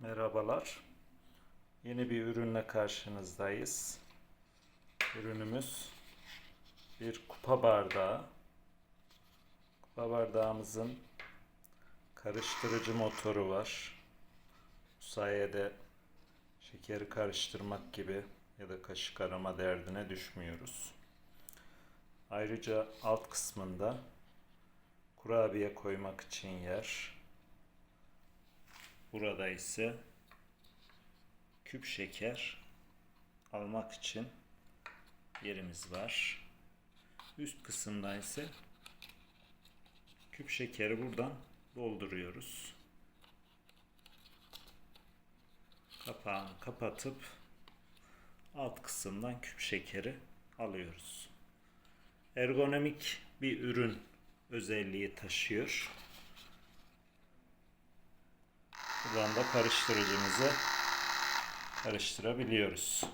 Merhabalar. Yeni bir ürünle karşınızdayız. Ürünümüz bir kupa bardağı. Kupa bardağımızın karıştırıcı motoru var. Bu sayede şekeri karıştırmak gibi ya da kaşık arama derdine düşmüyoruz. Ayrıca alt kısmında kurabiye koymak için yer. Burada ise küp şeker almak için yerimiz var. Üst kısımda ise küp şekeri buradan dolduruyoruz. Kapağını kapatıp alt kısımdan küp şekeri alıyoruz. Ergonomik bir ürün özelliği taşıyor. Buradan da karıştırıcımızı karıştırabiliyoruz.